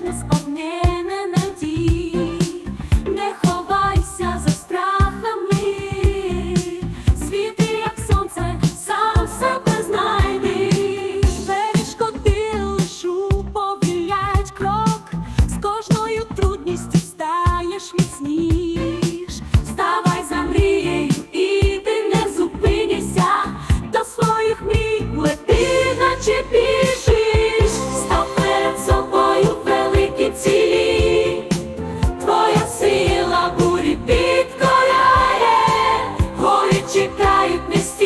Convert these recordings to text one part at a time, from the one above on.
Krishna's Літають міста.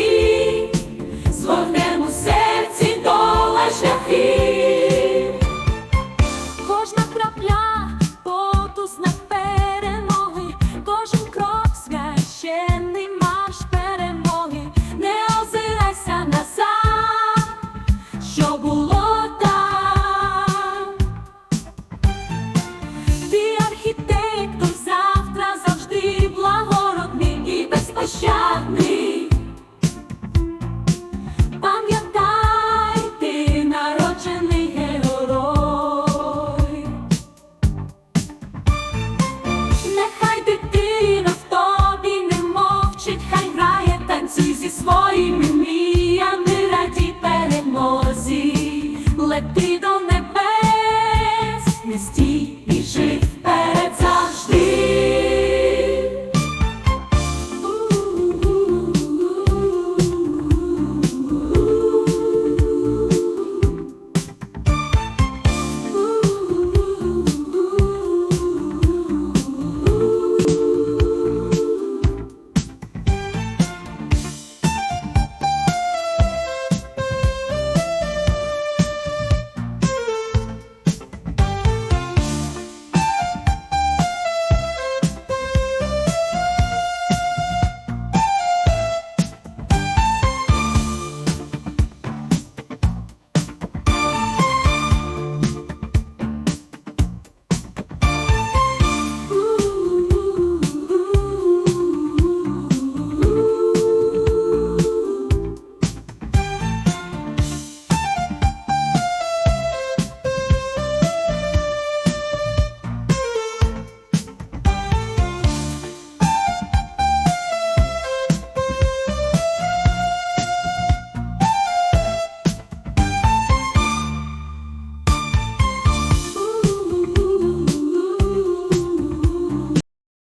хочеть, хай грає, танцюй зі своїми міями, раді перемозі, лети до неї.